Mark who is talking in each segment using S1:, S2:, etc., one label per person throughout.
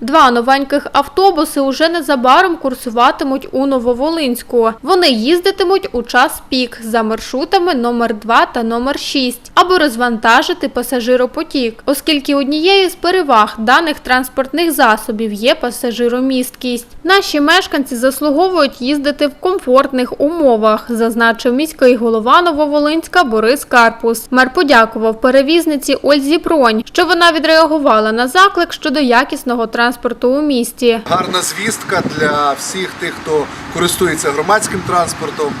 S1: Два новеньких автобуси уже незабаром курсуватимуть у Нововолинську. Вони їздитимуть у час пік за маршрутами номер 2 та номер 6, аби розвантажити пасажиропотік, оскільки однією з переваг даних транспортних засобів є пасажиромісткість. Наші мешканці заслуговують їздити в комфортних умовах, зазначив міський голова Нововолинська Борис Карпус. Мер подякував перевізниці Ользі Бронь, що вона відреагувала на заклик щодо якісного транспорту у місті.
S2: Гарна звістка для всіх тих, хто користується громадським транспортом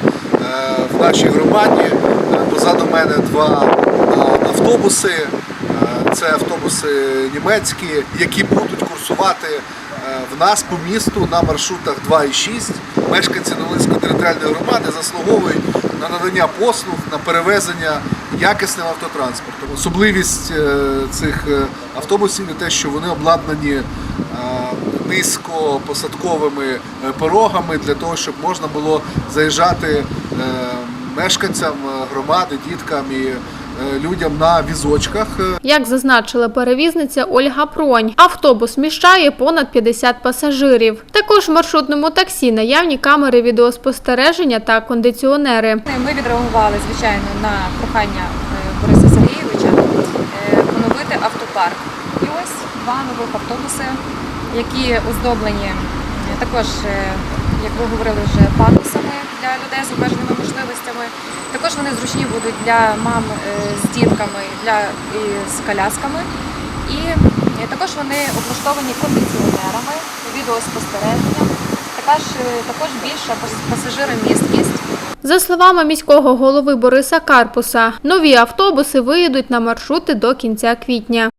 S2: Е, в нашій громаді. е, Позаду мене два е, автобуси. Це автобуси німецькі, які будуть курсувати в нас по місту на маршрутах 2 і 6. Мешканці Новинської територіальної громади заслуговують на надання послуг, на перевезення якісним автотранспортом. Особливість е, цих е, автобусів є те, що вони обладнані е, низькопосадковими порогами для того, щоб можна було заїжджати мешканцям громади, діткам і людям на візочках. е,
S1: Як зазначила перевізниця Ольга Пронь, автобус вміщає понад 50 пасажирів. Також в маршрутному таксі наявні камери відеоспостереження та кондиціонери.
S3: Ми відреагували, звичайно, на прохання е, Бориса Сергійовича е, поновити автопарк. І ось два нових автобуси, які оздоблені е, також, е, як ви говорили, вже пандусами для людей з обмеженими можливостями. Також вони зручні будуть для мам е, з дітками, для і з колясками. І е, також вони облаштовані кондиціонерами, відеоспостереженням. Також, е, також більша пас- пасажиромісткість.
S1: За словами міського голови Бориса Карпуса, нові автобуси виїдуть на маршрути до кінця квітня.